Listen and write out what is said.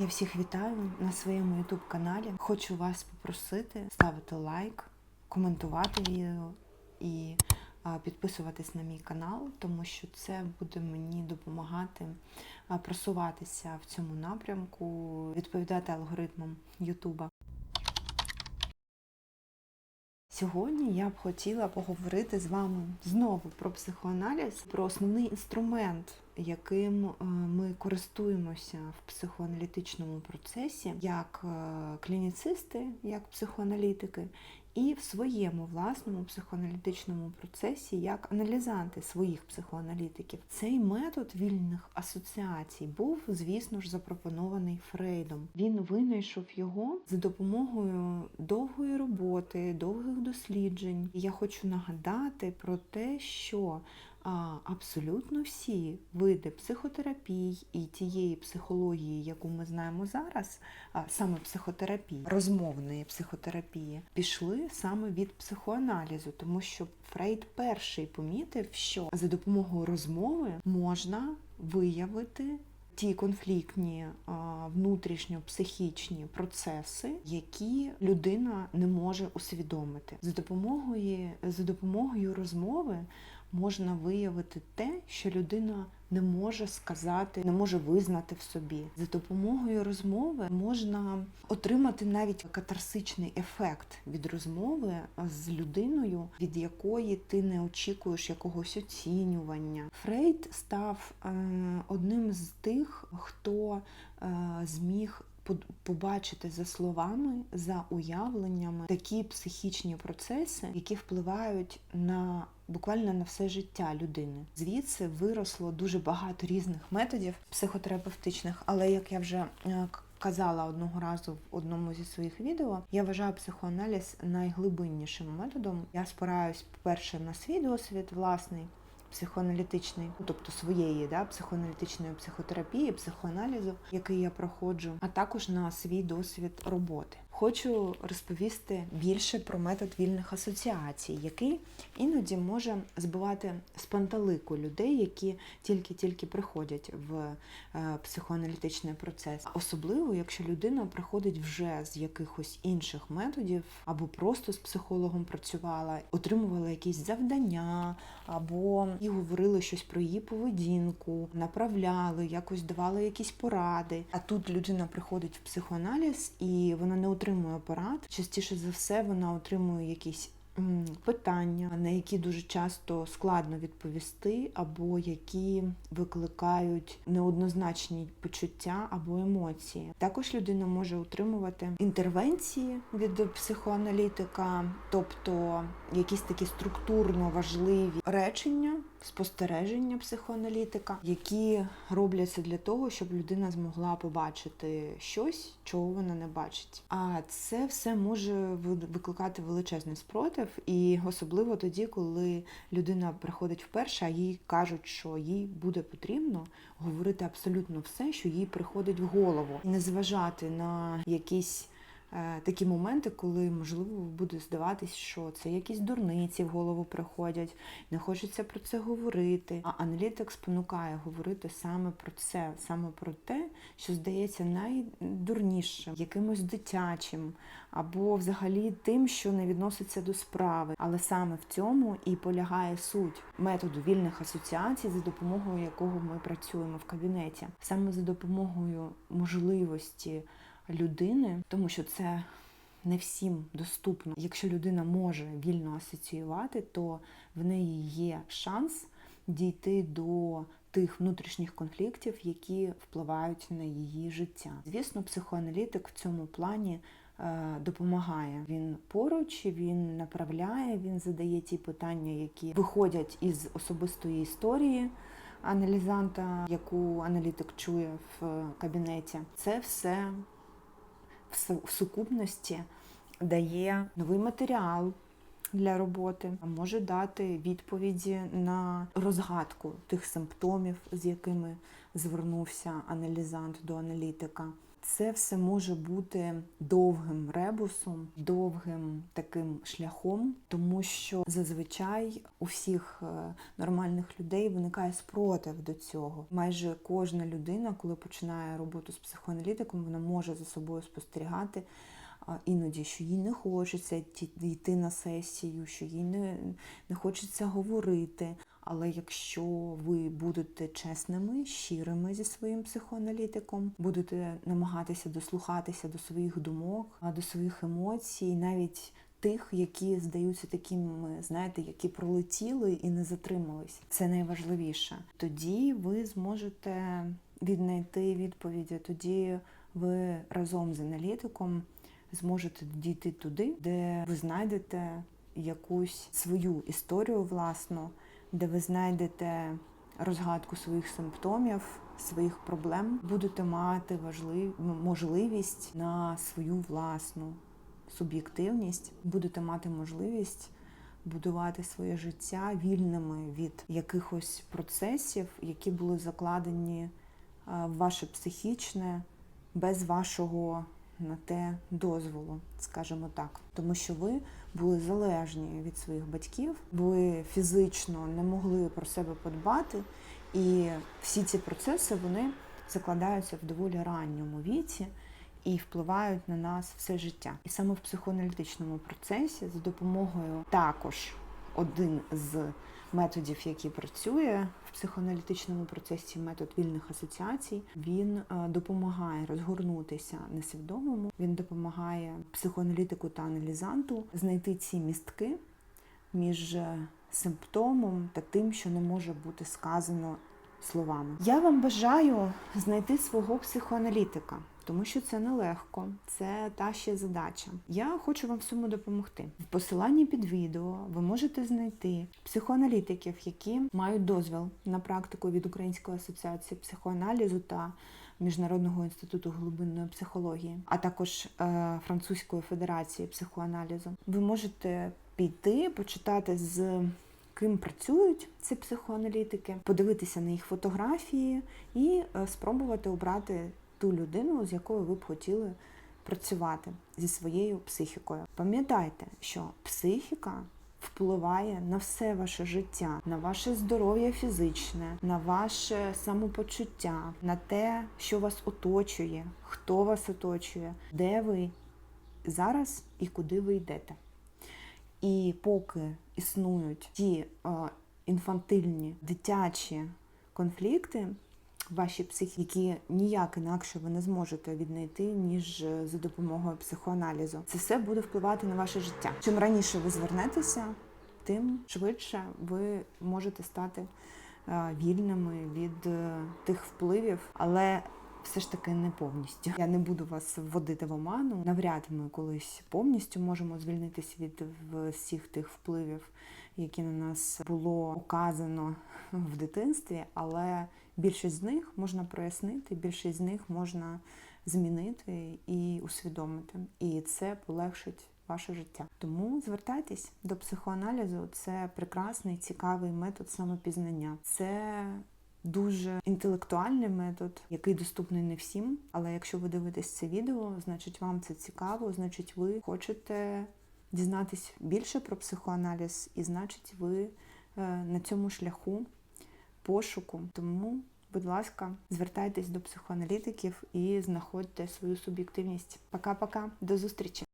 Я всіх вітаю на своєму youtube каналі. Хочу вас попросити ставити лайк, коментувати відео і підписуватись на мій канал, тому що це буде мені допомагати просуватися в цьому напрямку, відповідати алгоритмам Ютуба. Сьогодні я б хотіла поговорити з вами знову про психоаналіз, про основний інструмент, яким е, ми користуємося в психоаналітичному процесі, як е, клініцисти, як психоаналітики, і в своєму власному психоаналітичному процесі як аналізанти своїх психоаналітиків. Цей метод вільних асоціацій був, звісно ж, запропонований Фрейдом. Він винайшов його за допомогою довгої роботи, довгих досліджень. І я хочу нагадати про те, що абсолютно всі види психотерапії і тієї психології, яку ми знаємо зараз, саме психотерапії, розмовної психотерапії, пішли саме від психоаналізу, тому що Фрейд перший помітив, що за допомогою розмови можна виявити. Ті конфліктні внутрішньо-психічні процеси, які людина не може усвідомити, за допомогою за допомогою розмови можна виявити те, що людина не може сказати, не може визнати в собі. За допомогою розмови можна отримати навіть катарсичний ефект від розмови з людиною, від якої ти не очікуєш якогось оцінювання. Фрейд став е, одним з тих, хто е, зміг побачити за словами, за уявленнями такі психічні процеси, які впливають на буквально на все життя людини. Звідси виросло дуже багато різних методів психотерапевтичних, але як я вже е, Казала одного разу в одному зі своїх відео, я вважаю психоаналіз найглибиннішим методом. Я спираюсь, по-перше, на свій досвід власний, психоаналітичний, тобто своєї да, психоаналітичної психотерапії, психоаналізу, який я проходжу, а також на свій досвід роботи. Хочу розповісти більше про метод вільних асоціацій, який іноді може збивати з панталику людей, які тільки-тільки приходять в е, психоаналітичний процес. Особливо, якщо людина приходить вже з якихось інших методів, або просто з психологом працювала, отримувала якісь завдання, або і говорили щось про її поведінку, направляли, якось давали якісь поради. А тут людина приходить в психоаналіз і вона не отримує порад. Частіше за все вона отримує якісь питання, на які дуже часто складно відповісти, або які викликають неоднозначні почуття або емоції. Також людина може отримувати інтервенції від психоаналітика, тобто якісь такі структурно важливі речення, спостереження психоаналітика, які робляться для того, щоб людина змогла побачити щось, чого вона не бачить. А це все може викликати величезний спротив, і особливо тоді, коли людина приходить вперше, а їй кажуть, що їй буде потрібно говорити абсолютно все, що їй приходить в голову, не зважати на якісь. Е, такі моменти, коли можливо буде здаватись, що це якісь дурниці в голову приходять, не хочеться про це говорити. А аналітик спонукає говорити саме про це, саме про те, що здається найдурнішим, якимось дитячим, або взагалі тим, що не відноситься до справи. Але саме в цьому і полягає суть методу вільних асоціацій, за допомогою якого ми працюємо в кабінеті, саме за допомогою можливості людини, тому що це не всім доступно. Якщо людина може вільно асоціювати, то в неї є шанс дійти до тих внутрішніх конфліктів, які впливають на її життя. Звісно, психоаналітик в цьому плані. Е, допомагає він поруч, він направляє, він задає ті питання, які виходять із особистої історії аналізанта, яку аналітик чує в кабінеті. Це все в сукупності дає новий матеріал для роботи, може дати відповіді на розгадку тих симптомів, з якими звернувся аналізант до аналітика. Це все може бути довгим ребусом, довгим таким шляхом, тому що зазвичай у всіх е, нормальних людей виникає спротив до цього. Майже кожна людина, коли починає роботу з психоаналітиком, вона може за собою спостерігати. Іноді, що їй не хочеться йти- йти на сесію, що їй не, не хочеться говорити. Але якщо ви будете чесними, щирими зі своїм психоаналітиком, будете намагатися дослухатися до своїх думок, до своїх емоцій, навіть тих, які здаються такими, знаєте, які пролетіли і не затримались. Це найважливіше. Тоді ви зможете віднайти відповіді. Тоді ви разом з аналітиком зможете дійти туди, де ви знайдете якусь свою історію власну, де ви знайдете розгадку своїх симптомів, своїх проблем, будете мати важлив... можливість на свою власну суб'єктивність, будете мати можливість будувати своє життя вільними від якихось процесів, які були закладені е, в ваше психічне без вашого на те дозволу, скажімо так, тому що ви були залежні від своїх батьків, ви фізично не могли про себе подбати, і всі ці процеси вони закладаються в доволі ранньому віці і впливають на нас все життя. І саме в психоаналітичному процесі за допомогою також один з методів, який працює в психоаналітичному процесі, метод вільних асоціацій, він е, допомагає розгорнутися несвідомому. Він допомагає психоаналітику та аналізанту знайти ці містки між е, симптомом та тим, що не може бути сказано словами. Я вам бажаю знайти свого психоаналітика. Тому що це нелегко, це та ще задача. Я хочу вам в цьому допомогти. В посиланні під відео ви можете знайти психоаналітиків, які мають дозвіл на практику від Української асоціації психоаналізу та Міжнародного інституту глибинної психології, а також е, Французької федерації психоаналізу. Ви можете піти, почитати з ким працюють ці психоаналітики, подивитися на їх фотографії і е, спробувати обрати ту людину, з якою ви б хотіли працювати зі своєю психікою. Пам'ятайте, що психіка впливає на все ваше життя, на ваше здоров'я фізичне, на ваше самопочуття, на те, що вас оточує, хто вас оточує, де ви зараз і куди ви йдете. І поки існують ті е, інфантильні дитячі конфлікти, ваші психіки, ніяк інакше ви не зможете віднайти, ніж за допомогою психоаналізу. Це все буде впливати на ваше життя. Чим раніше ви звернетеся, тим швидше ви можете стати е, вільними від е, тих впливів, але все ж таки не повністю. Я не буду вас вводити в оману. Навряд ми колись повністю можемо звільнитися від всіх тих впливів, які на нас було оказано в дитинстві, але більшість з них можна прояснити, більшість з них можна змінити і усвідомити. І це полегшить ваше життя. Тому звертайтесь до психоаналізу. Це прекрасний, цікавий метод самопізнання. Це дуже інтелектуальний метод, який доступний не всім. Але якщо ви дивитесь це відео, значить вам це цікаво, значить ви хочете дізнатись більше про психоаналіз, і значить ви е, на цьому шляху пошуку. Тому, будь ласка, звертайтесь до психоаналітиків і знаходьте свою суб'єктивність. Пока-пока, до зустрічі!